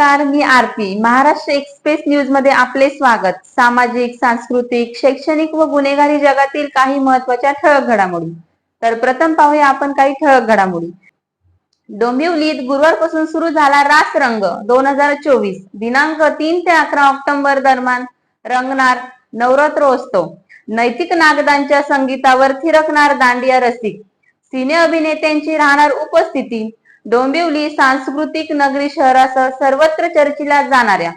नमस्कार मी आरती. महाराष्ट्र एक्सप्रेस न्यूजमध्ये आपले स्वागत. सामाजिक सांस्कृतिक शैक्षणिक व गुन्हेगारी जगातील काही महत्त्वाच्या ठळक घडामोडी. तर प्रथम पाहूया आपण काही ठळक घडामोडी. डोंबिवलीत गुरुवारपासून सुरू झाला रास रंग दोन हजार चोवीस. दिनांक तीन ते अकरा ऑक्टोबर दरम्यान रंगणार नवरात्रोत्सव. नैतिक नागदांच्या संगीतावर थिरकणार दांडिया रसिक. सिने अभिनेत्यांची राहणार उपस्थिती. डोंबिवली सांस्कृतिक नगरी शहरासह सर्वत्र चर्चेला जाणाऱ्या.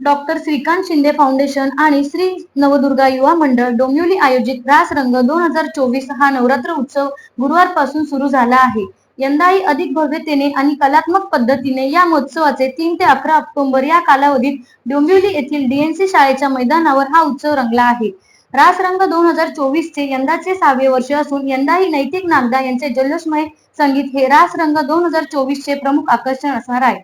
डॉक्टर श्रीकांत शिंदे फाउंडेशन आणि श्री नवदुर्गा युवा मंडळ डोंबिवली आयोजित रास रंग दोन हजार चोवीस हा नवरात्र उत्सव गुरुवारपासून सुरू झाला आहे. यंदाही अधिक भव्यतेने आणि कलात्मक पद्धतीने या महोत्सवाचे तीन ते अकरा ऑक्टोबर या कालावधीत डोंबिवली येथील डीएनसी शाळेच्या मैदानावर हा उत्सव रंगला आहे. रासरंग दोन हजार चोवीस चे यंदाचे सहावे वर्ष असून यंदाही नैतिक नागदा यांचे जल्लोषमय संगीत हे रासरंग दोन हजार चोवीस चे प्रमुख आकर्षण असणार आहे.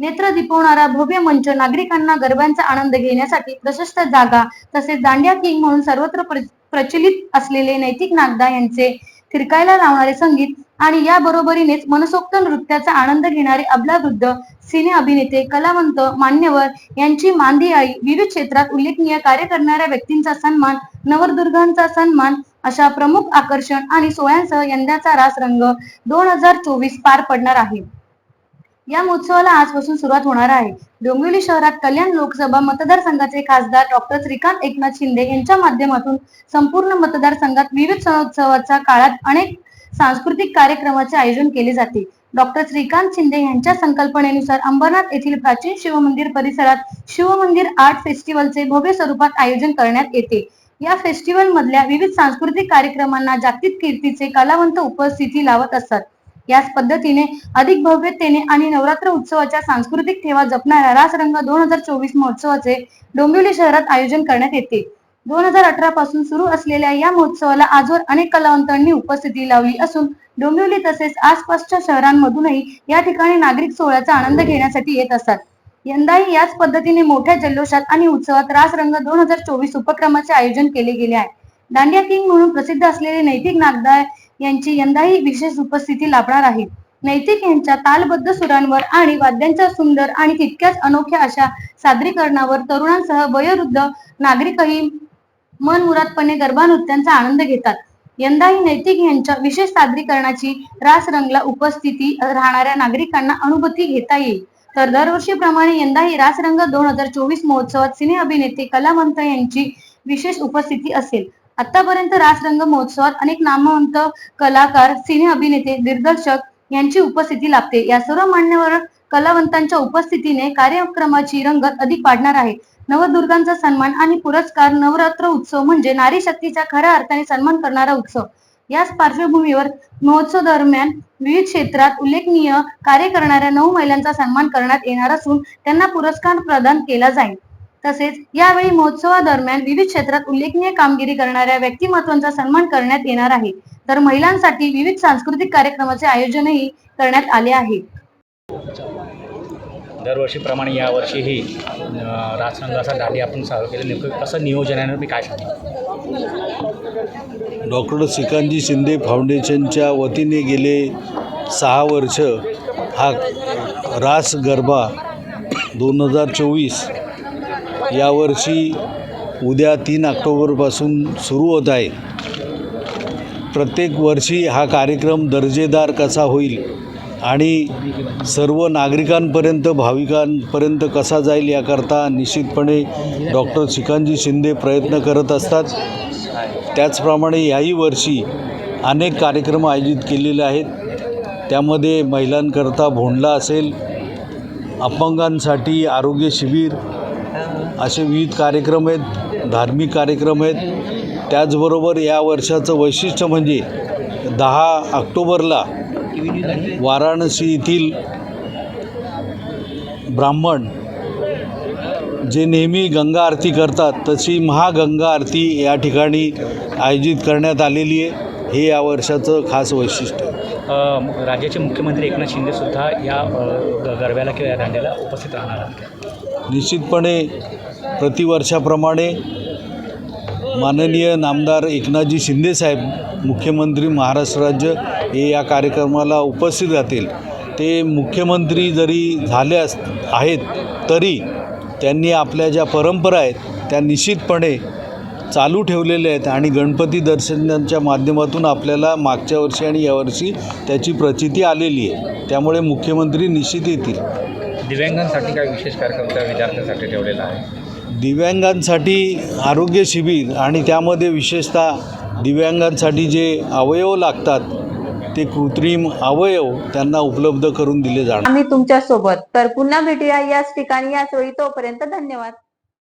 नेत्र दिपवणारा भव्य मंच नागरिकांना गरब्यांचा आनंद घेण्यासाठी प्रशस्त जागा तसेच दांडिया किंग म्हणून सर्वत्र प्रचलित असलेले नैतिक नागदा यांचे थिरकायला लावणारे संगीत आणि या बरोबरीनेच मनसोक्त नृत्याचा आनंद घेणारे अबलावृद्ध सिने अभिनेते कलावंत मान्यवर यांची मांदी आई विविध क्षेत्रात उल्लेखनीय कार्य करणाऱ्या व्यक्तींचा सन्मान नवरदुर्गांचा सन्मान अशा प्रमुख आकर्षण आणि सोहळ्यांसह यंदाचा रास रंग दोन हजार चोवीस पार पडणार आहे. या महोत्सवाला आजपासून सुरुवात होणार आहे. डोंबिवली शहरात कल्याण लोकसभा मतदारसंघाचे खासदार डॉक्टर श्रीकांत एकनाथ शिंदे यांच्या माध्यमातून संपूर्ण मतदारसंघात विविध सणोत्सवाच्या काळात अनेक सांस्कृतिक कार्यक्रमाचे आयोजन केले जाते. डॉक्टर श्रीकांत शिंदे यांच्या संकल्पनेनुसार अंबरनाथ येथील प्राचीन शिवमंदिर परिसरात शिवमंदिर आर्ट फेस्टिवलचे भव्य स्वरूपात आयोजन करण्यात येते. या फेस्टिवल मधल्या विविध सांस्कृतिक कार्यक्रमांना जागतिक कीर्तीचे कलावंत उपस्थिती लावत असतात याच पद्धतीने अधिक भव्यतेने आणि नवरात्र उत्सवाच्या सांस्कृतिक ठेवा जपणाऱ्या रासरंग दोन हजार चोवीस महोत्सवाचे डोंबिवली शहरात आयोजन करण्यात येते. दोन हजार अठरा पासून सुरू असलेल्या या महोत्सवाला आजवर अनेक कलावंतांनी उपस्थिती लावली असून डोंबिवली तसेच आसपासच्या शहरांमधूनही या ठिकाणी नागरिक सोहळ्याचा आनंद घेण्यासाठी येत असतात. यंदाही याच पद्धतीने मोठ्या जल्लोषात आणि उत्सवात रासरंग दोन हजार चोवीस उपक्रमाचे आयोजन केले गेले आहे. दांडिया किंग म्हणून प्रसिद्ध असलेले नैतिक नागदाय यांची यंदाही विशेष उपस्थिती लाभणार आहे. नैतिक यांच्या तालबद्ध सुरांवर आणि वाद्यांच्या सुंदर आणि तितक्याच अनोख्या अशा सादरीकरणावर तरुणांसह वयोवृद्ध नागरिकही मनमुरादपणे गरबा नृत्यांचा आनंद घेतात. यंदाही नैतिक यांच्या विशेष सादरीकरणाची रास रंगला उपस्थिती राहणाऱ्या नागरिकांना अनुभूती घेता येईल. तर दरवर्षीप्रमाणे यंदाही रासरंग दोन हजार चोवीस महोत्सवात सिने अभिनेते कलावंत यांची विशेष उपस्थिती असेल. आतापर्यंत रासरंग महोत्सवात अनेक नामवंत कलाकार सिने अभिनेते दिग्दर्शक यांची उपस्थिती लाभते. या सर्व मान्यवर कलावंतांच्या उपस्थितीने कार्यक्रमाची रंगत अधिक वाढणार आहे. नवदुर्गांचा सन्मान आणि पुरस्कार नवरात्र उत्सव म्हणजे नारी शक्तीचा खऱ्या अर्थाने सन्मान करणारा उत्सव. याच पार्श्वभूमीवर महोत्सव दरम्यान विविध क्षेत्रात उल्लेखनीय कार्य करणाऱ्या नऊ महिलांचा सन्मान करण्यात येणार असून त्यांना पुरस्कार प्रदान केला जाईल. तसेच यावेळी महोत्सवादरम्यान विविध क्षेत्रात उल्लेखनीय कामगिरी करणाऱ्या व्यक्तिमत्वांचा सन्मान करण्यात येणार आहे. तर महिलांसाठी विविध सांस्कृतिक कार्यक्रमाचे आयोजनही करण्यात आले आहे. दरवर्षीप्रमाणे यावर्षीही राजसंघाचा राजरंगाचा दांडी आपण साजरा केलं. नेमकं कसं नियोजन आहे मी काय सांगतो डॉक्टर श्रीकांतजी शिंदे फाउंडेशनच्या वतीने गेले सहा वर्ष हा रास गरबा दोन हजार चोवीस यावर्षी उद्या तीन ऑक्टोबरपासून सुरू होत आहे. प्रत्येक वर्षी हा कार्यक्रम दर्जेदार कसा होईल आणि सर्व नागरिकांपर्यंत भाविकांपर्यंत कसा जाईल याकरता निश्चितपणे डॉक्टर श्रीकांतजी शिंदे प्रयत्न करत असतात. त्याचप्रमाणे याही वर्षी अनेक कार्यक्रम आयोजित केलेले आहेत. त्यामध्ये महिलांकरता भोंडला असेल अपंगांसाठी आरोग्य शिबिर असे विविध कार्यक्रम आहेत धार्मिक कार्यक्रम आहेत. त्याचबरोबर या वर्षाचं वैशिष्ट्य म्हणजे दहा ऑक्टोबरला वाराणसी येथील ब्राह्मण जे नेहमी गंगा आरती करतात तशी महागंगा आरती या ठिकाणी आयोजित करण्यात आलेली आहे. हे या वर्षाचं खास वैशिष्ट्य राज्याचे मुख्यमंत्री एकनाथ शिंदेसुद्धा या गरब्याला किंवा या दांड्याला उपस्थित राहणार आहेत निश्चितपणे प्रतिवर्षाप्रमाणे माननीय नामदार एकनाथजी शिंदेसाहेब मुख्यमंत्री महाराष्ट्र राज्य हे या कार्यक्रमाला उपस्थित राहतील. ते मुख्यमंत्री जरी झाले अस आहेत तरी त्यांनी आपल्या ज्या परंपरा आहेत त्या निश्चितपणे चालू ठेवलेल्या आहेत आणि गणपती दर्शनाच्या माध्यमातून आपल्याला मागच्या वर्षी आणि यावर्षी त्याची प्रचिती आलेली आहे. त्यामुळे मुख्यमंत्री निश्चित येतील. दिव्यांगांसाठी काय विशेष कार्यक्रम त्या विद्यार्थ्यांसाठी ठेवलेला आहे? दिव्यांगांसाठी आरोग्य शिबिर आणि त्यामध्ये विशेषतः दिव्यांगांसाठी जे अवयव लागतात ते कृत्रिम अवयव त्यांना उपलब्ध करून दिले जाणार. आम्ही तुमच्यासोबत तर पुन्हा भेटूया याच ठिकाणी याच वेळी तोपर्यंत धन्यवाद.